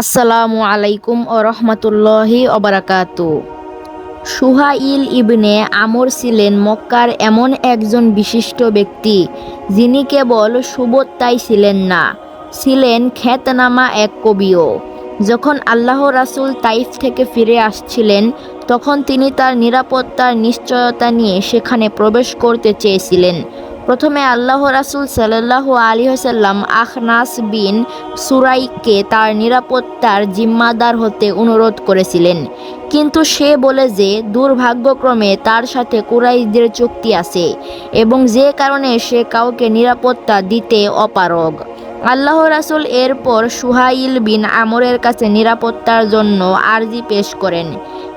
আসসালামু আলাইকুম ও রহমতুল্লাহি অবরাকাতু সুহাইল ইবনে আমর ছিলেন মক্কার এমন একজন বিশিষ্ট ব্যক্তি, যিনি কেবল সুবোত্তাই ছিলেন না, ছিলেন খ্যাতনামা এক কবিও। যখন আল্লাহ রাসূল তাইফ থেকে ফিরে আসছিলেন, তখন তিনি তার নিরাপত্তার নিশ্চয়তা নিয়ে সেখানে প্রবেশ করতে চেয়েছিলেন। প্রথমে আল্লাহ রাসূল সাল্লাহ আলী হাসাল্লাম আখনাস বিন সুরাইকে তার নিরাপত্তার জিম্মাদার হতে অনুরোধ করেছিলেন। কিন্তু সে বলে যে, দুর্ভাগ্যক্রমে তার সাথে কুরাইশদের চুক্তি আছে এবং যে কারণে সে কাউকে নিরাপত্তা দিতে অপারগ। আল্লাহ রাসূল এরপর সুহাইল বিন আমরের কাছে নিরাপত্তার জন্য আর্জি পেশ করেন।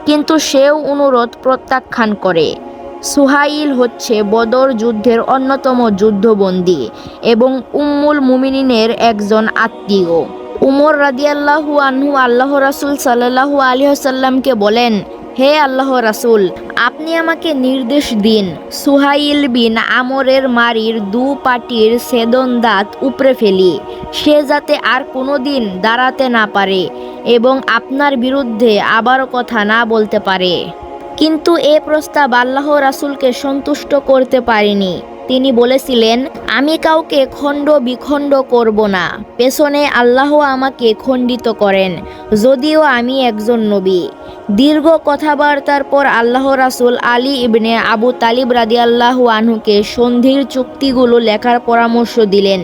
কিন্তু সেও অনুরোধ প্রত্যাখ্যান করে। সুহাইল হচ্ছে বদর যুদ্ধের অন্যতম যুদ্ধবন্দী এবং উম্মুল মুমিনিনের একজন আত্মীয়। উমর রাদিয়াল্লাহু আনহু আল্লাহ রাসুল সাল্লাল্লাহু আলাইহি সাল্লামকে বলেন, হে আল্লাহ রাসূল, আপনি আমাকে নির্দেশ দিন, সুহাইল বিন আমরের মারির দু পাটির সেদন দাঁত উপড়ে ফেলি। সে যাতে আর কোনো দিন দাঁড়াতে না পারে এবং আপনার বিরুদ্ধে আবারও কথা না বলতে পারে। কিন্তু এ প্রস্তাব আল্লাহ রাসূলকে সন্তুষ্ট করতে পারেনি। তিনি বলেছিলেন, আমি কাউকে খণ্ড বিখণ্ড করব না। পেছনে আল্লাহ আমাকে খণ্ডিত করেন, যদিও আমি একজন নবী। দীর্ঘ কথাবার্তার পর আল্লাহ রাসূল আলী ইবনে আবু তালিব রাদিয়াল্লাহু আনহুকে সন্ধির চুক্তিগুলো লেখার পরামর্শ দিলেন।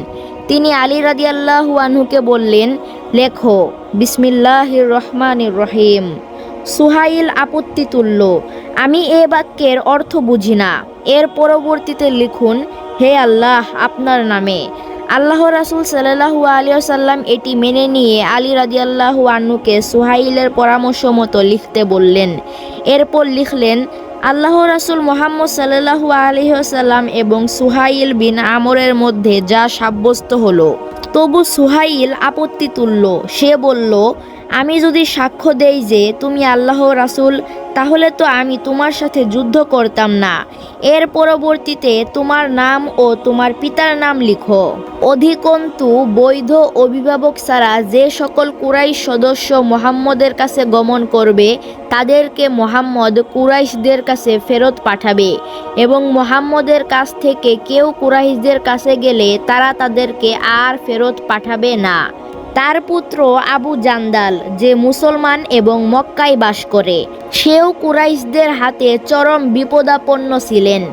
তিনি আলী রাদিয়াল্লাহু আনহুকে বললেন, লেখো, বিসমিল্লাহির রহমানির রহিম। সুহাইল আপত্তি তুলল, আমি এ বাক্যের অর্থ বুঝি না। এর পরবর্তীতে লিখুন, হে আল্লাহ, আপনার নামে। আল্লাহ রাসুল সাল্লাহু আলিয়া সাল্লাম এটি মেনে নিয়ে আলী রাদিয়াল্লাহু আন্নুকে সুহাইলের পরামর্শ মতো লিখতে বললেন। এরপর লিখলেন, আল্লাহ রাসুল মোহাম্মদ সাল্লাহু আলহিহাসাল্লাম এবং সুহাইল বিন আমরের মধ্যে যা সাব্যস্ত হলো। তবু সুহাইল আপত্তি তুলল, সে বলল আমি যদি সাক্ষ্য দেই যে তুমি আল্লাহ রাসূল, তাহলে তো আমি তোমার সাথে যুদ্ধ করতাম না। এর পরবর্তীতে তোমার নাম ও তোমার পিতার নাম লিখো। অধিকন্তু, বৈধ অভিভাবক ছাড়া যে সকল কুরাইশ সদস্য মোহাম্মদের কাছে গমন করবে, তাদেরকে মোহাম্মদ কুরাইশদের কাছে ফেরত পাঠাবে এবং মোহাম্মদের কাছ থেকে কেউ কুরাইশদের কাছে গেলে তারা তাদেরকে আর ফেরত পাঠাবে না। তার পুত্র আবু জান্দাল, যে মুসলমান এবং মক্কায় বাস করে। সেও কুরাইশদের হাতে চরম বিপদাপন্ন ছিলেন।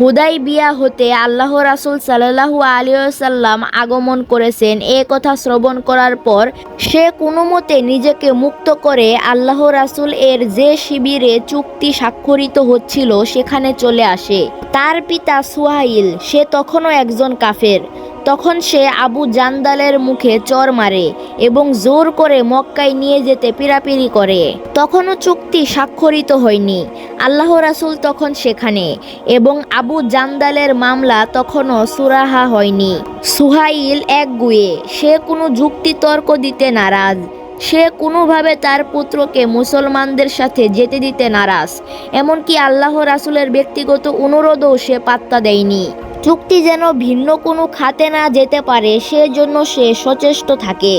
হুদাই বিয়া হতে আল্লাহ রাসুল সাল্লাহু আলিয়াল্লাম আগমন করেছেন এ কথা শ্রবণ করার পর, সে কোনো মতে নিজেকে মুক্ত করে আল্লাহ রাসুল এর যে শিবিরে চুক্তি স্বাক্ষরিত হচ্ছিল সেখানে চলে আসে। তার পিতা সুহাইল, সে তখনও একজন কাফের। তখন সে আবু জান্দালের মুখে চর মারে এবং জোর করে মক্কায় নিয়ে যেতে পিরাপিরি করে। তখনও চুক্তি স্বাক্ষরিত হয়নি। আল্লাহ রাসুল তখন সেখানে এবং আবু জান্দালের মামলা তখনও সুরাহা হয়নি। সুহাইল এক গুয়ে, সে কোনো যুক্তি তর্ক দিতে নারাজ। সে কোনোভাবে তার পুত্রকে মুসলমানদের সাথে যেতে দিতে নারাজ। এমনকি আল্লাহ রাসুলের ব্যক্তিগত অনুরোধও সে পাত্তা দেয়নি। চুক্তি যেন ভিন্ন কোনো খাতে না যেতে পারে, সেজন্য সে সচেষ্ট থাকে।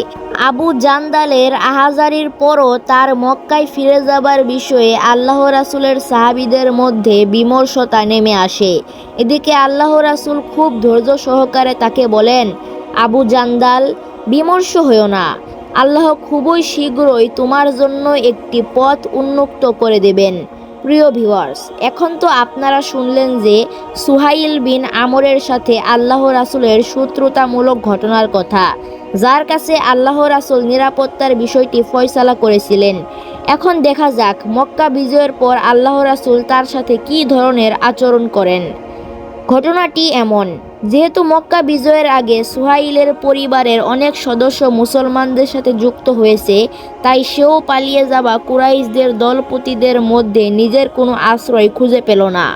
আবু জান্দালের আহাজারির পরও তার মক্কায় ফিরে যাবার বিষয়ে আল্লাহ রাসুলের সাহাবিদের মধ্যে বিমর্ষতা নেমে আসে। এদিকে আল্লাহ রাসুল খুব ধৈর্য সহকারে তাকে বলেন, আবু জান্দাল, বিমর্ষ হইও না। আল্লাহ খুবই শীঘ্রই তোমার জন্য একটি পথ উন্মুক্ত করে দেবেন। প্রিয় ভিওয়ার্স এখন তো আপনারা শুনলেন যে সুহাইল বিন আমরের সাথে আল্লাহ রাসুলের শত্রুতামূলক ঘটনার কথা, যার কাছে আল্লাহ রাসুল নিরাপত্তার বিষয়টি ফয়সালা করেছিলেন। এখন দেখা যাক মক্কা বিজয়ের পর আল্লাহ রাসুল তার সাথে কি ধরনের আচরণ করেন। ঘটনাটি এমন যেহেতু মক্কা বিজয়ের আগে সুহাইলের পরিবারের অনেক সদস্য মুসলমানদের সাথে যুক্ত হয়েছে, তাই সেও পালিয়ে যাওয়া কুরাইশদের দলপতিদের মধ্যে নিজের কোনো আশ্রয় খুঁজে পেল না।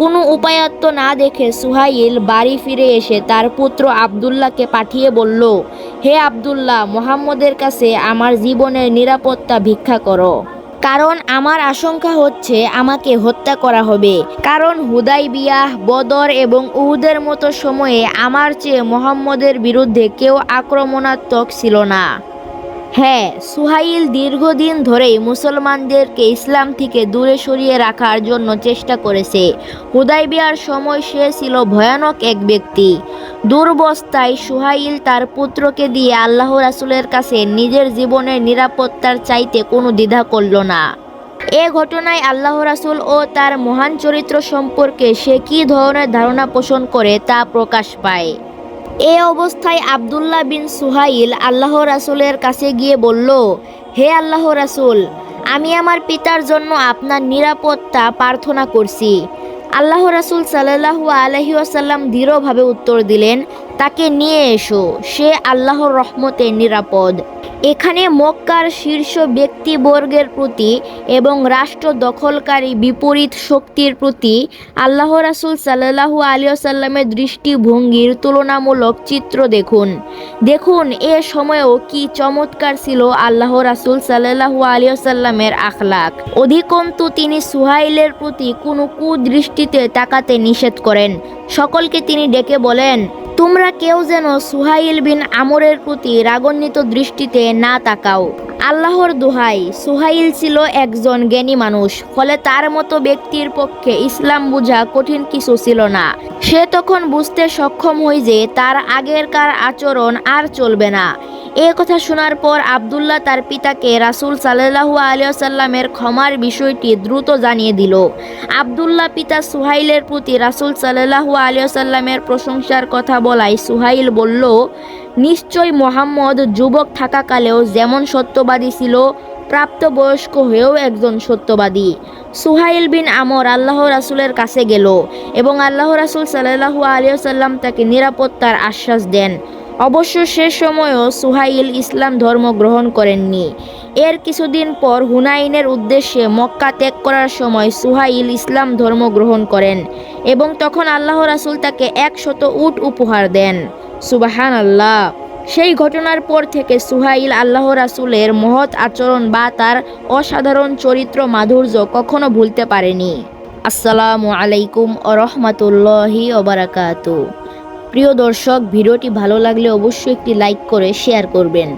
কোনো উপায়ত্ব না দেখে সুহাইল বাড়ি ফিরে এসে তার পুত্র আবদুল্লাহকে পাঠিয়ে বলল, হে আবদুল্লাহ, মোহাম্মদের কাছে আমার জীবনের নিরাপত্তা ভিক্ষা করো। কারণ আমার আশঙ্কা হচ্ছে আমাকে হত্যা করা হবে। কারণ হুদাই বিয়াহ, বদর এবং উহুদের মতো সময়ে আমার চেয়ে মোহাম্মদের বিরুদ্ধে কেউ আক্রমণাত্মক ছিল না। হ্যাঁ সুহাইল দীর্ঘদিন ধরেই মুসলমানদেরকে ইসলাম থেকে দূরে সরিয়ে রাখার জন্য চেষ্টা করেছে। হুদাইবিয়ার সময় সে ছিল ভয়ানক এক ব্যক্তি। দুর্বস্থায় সুহাইল তার পুত্রকে দিয়ে আল্লাহ রাসুলের কাছে নিজের জীবনের নিরাপত্তার চাইতে কোনো দ্বিধা করল না। এ ঘটনায় আল্লাহ রাসুল ও তার মহান চরিত্র সম্পর্কে সে কী ধরনের ধারণা পোষণ করে তা প্রকাশ পায়। এ অবস্থায় আবদুল্লাহ বিন সুহাইল আল্লাহ রাসুলের কাছে গিয়ে বলল, হে আল্লাহ রাসুল, আমি আমার পিতার জন্য আপনার নিরাপত্তা প্রার্থনা করছি। আল্লাহ রাসুল সাল্লাহু আলহি আসাল্লাম দৃঢ়ভাবে উত্তর দিলেন, তাকে নিয়ে এসো, সে আল্লাহর রহমতে নিরাপদ। এখানে মক্কার শীর্ষ ব্যক্তিবর্গের প্রতি এবং রাষ্ট্র দখলকারী বিপরীত শক্তির প্রতি আল্লাহ রাসুল সাল্লাহু আলিয়াল্লামের দৃষ্টিভঙ্গির তুলনামূলক চিত্র দেখুন। দেখুন, এ সময়েও কি চমৎকার ছিল আল্লাহ রাসুল সাল্লাহু আলিয়াল্লামের আখলাক। অধিকন্তু, তিনি সুহাইলের প্রতি কোনো কুদৃষ্টিতে তাকাতে নিষেধ করেন। সকলকে তিনি ডেকে বলেন তোমরা কেউ যেন সুহাইল বিন আমরের প্রতি রাগান্বিত দৃষ্টিতে না তাকাও। আল্লাহর দোহাই, সুহাইল ছিল একজন জ্ঞানী মানুষ, ফলে তার মতো ব্যক্তির পক্ষে ইসলাম বোঝা কঠিন কিছু ছিল না। সে তখন বুঝতে সক্ষম হই যে তার আগেরকার আচরণ আর চলবে না। এ কথা শোনার পর আবদুল্লাহ তার পিতাকে রাসুল সাল্লাহু আলিয়াল্লামের ক্ষমার বিষয়টি দ্রুত জানিয়ে দিল। আবদুল্লাহ পিতা সুহাইলের প্রতি রাসুল সাল্লাহু আলিয়াল্লামের প্রশংসার কথা বলায় সুহাইল বলল, নিশ্চয় মোহাম্মদ যুবক থাকাকালেও যেমন সত্যবাদী ছিল, প্রাপ্তবয়স্ক হয়েও একজন সত্যবাদী। সুহাইল বিন আমর আল্লাহ রাসুলের কাছে গেল এবং আল্লাহ রাসুল সাল্লাহু আলিয়াল্লাম তাকে নিরাপত্তার আশ্বাস দেন। অবশ্য সে সময়ও সুহাইল ইসলাম ধর্ম গ্রহণ করেননি। এর কিছুদিন পর হুনাইনের উদ্দেশ্যে মক্কা ত্যাগ করার সময় সুহাইল ইসলাম ধর্ম গ্রহণ করেন এবং তখন আল্লাহ রাসুল তাকে একশত উট উপহার দেন। সুবাহান আল্লাহ সেই ঘটনার পর থেকে সুহাইল আল্লাহ রাসুলের মহৎ আচরণ বা তার অসাধারণ চরিত্র মাধুর্য কখনো ভুলতে পারেনি। আসসালামু আলাইকুম ও রহমতুল্লাহি ওবরাকাতু প্রিয় দর্শক ভিডিওটি ভালো লাগলে অবশ্যই একটি লাইক করে শেয়ার করবেন।